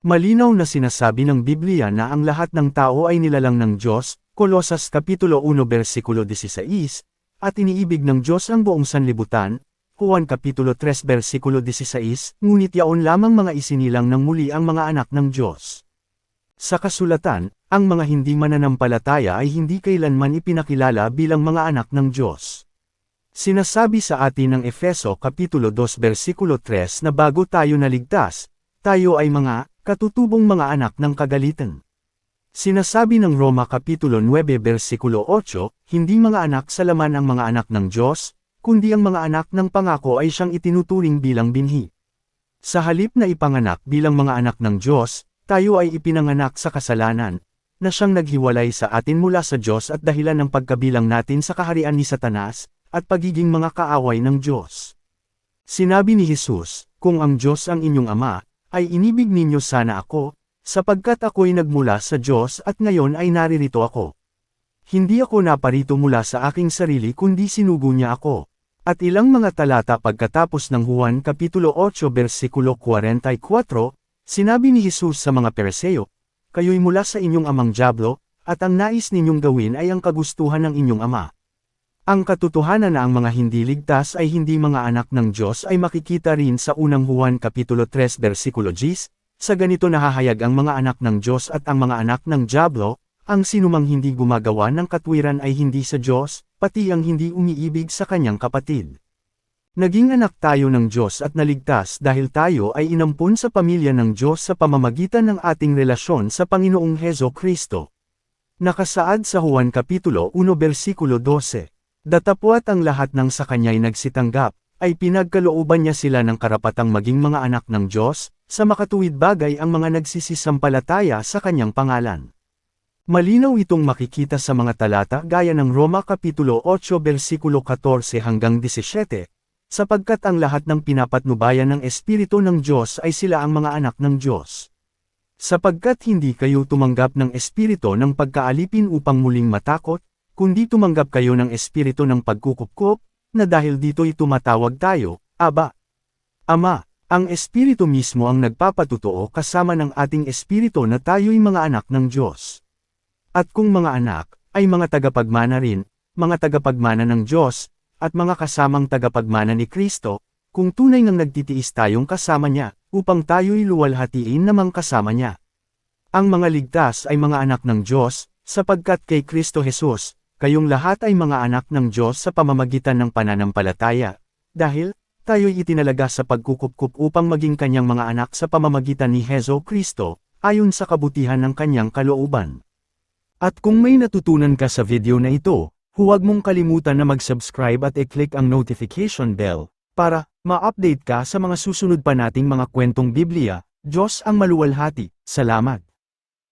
Malinaw na sinasabi ng Biblia na ang lahat ng tao ay nilalang ng Diyos, Kolosas Kapitulo 1 versikulo 16, at iniibig ng Diyos ang buong sanlibutan, Juan Kapitulo 3 versikulo 16, ngunit yaon lamang mga isinilang ng muli ang mga anak ng Diyos. Sa kasulatan, ang mga hindi mananampalataya ay hindi kailanman ipinakilala bilang mga anak ng Diyos. Sinasabi sa atin ng Efeso Kapitulo 2 versikulo 3 na bago tayo naligtas, tayo ay mga katutubong mga anak ng kagalitan. Sinasabi ng Roma Kapitulo 9 versikulo 8, hindi mga anak sa laman ang mga anak ng Diyos, kundi ang mga anak ng pangako ay siyang itinuturing bilang binhi. Sa halip na ipanganak bilang mga anak ng Diyos, tayo ay ipinanganak sa kasalanan, na siyang naghiwalay sa atin mula sa Diyos at dahilan ng pagkabilang natin sa kaharian ni Satanas, at pagiging mga kaaway ng Diyos. Sinabi ni Jesus, kung ang Diyos ang inyong ama, ay inibig ninyo sana ako, sapagkat ako'y nagmula sa Diyos at ngayon ay naririto ako. Hindi ako naparito mula sa aking sarili kundi sinugo niya ako. At ilang mga talata pagkatapos ng Juan Kapitulo 8 versikulo 44, sinabi ni Jesus sa mga Pereseo, Kayo'y mula sa inyong amang Diablo, at ang nais ninyong gawin ay ang kagustuhan ng inyong ama. Ang katotohanan na ang mga hindi ligtas ay hindi mga anak ng Diyos ay makikita rin sa unang Juan Kapitulo 3 versikulo 10, sa ganito nahahayag ang mga anak ng Diyos at ang mga anak ng Diablo, ang sinumang hindi gumagawa ng katwiran ay hindi sa Diyos, pati ang hindi umiibig sa kanyang kapatid. Naging anak tayo ng Diyos at naligtas dahil tayo ay inampun sa pamilya ng Diyos sa pamamagitan ng ating relasyon sa Panginoong Hezo Kristo. Nakasaad sa Juan Kapitulo 1 versikulo 12. Datapwat ang lahat ng sa kanya'y nagsitanggap, ay pinagkalooban niya sila ng karapatang maging mga anak ng Diyos, sa makatuwid bagay ang mga nagsisisampalataya sa kanyang pangalan. Malinaw itong makikita sa mga talata gaya ng Roma Kapitulo 8 versikulo 14 hanggang 17, sapagkat ang lahat ng pinapatnubayan ng Espiritu ng Diyos ay sila ang mga anak ng Diyos. Sapagkat hindi kayo tumanggap ng Espiritu ng pagkaalipin upang muling matakot, kundi tumanggap kayo ng Espiritu ng pagkukupkup, na dahil dito'y tumatawag tayo, Aba. Ama, ang Espiritu mismo ang nagpapatutuo kasama ng ating Espiritu na tayo'y mga anak ng Diyos. At kung mga anak, ay mga tagapagmana rin, mga tagapagmana ng Diyos, at mga kasamang tagapagmana ni Kristo, kung tunay ngang nagtitiis tayong kasama niya, upang tayo'y luwalhatiin namang kasama niya. Ang mga ligtas ay mga anak ng Diyos, sapagkat kay Kristo Jesus, kayong lahat ay mga anak ng Diyos sa pamamagitan ng pananampalataya, dahil, tayo'y itinalaga sa pagkukupkup upang maging kanyang mga anak sa pamamagitan ni Hezo Kristo, ayon sa kabutihan ng kanyang kalooban. At kung may natutunan ka sa video na ito, huwag mong kalimutan na mag-subscribe at i-click ang notification bell, para ma-update ka sa mga susunod pa nating mga kwentong Biblia, Diyos ang maluwalhati, salamat.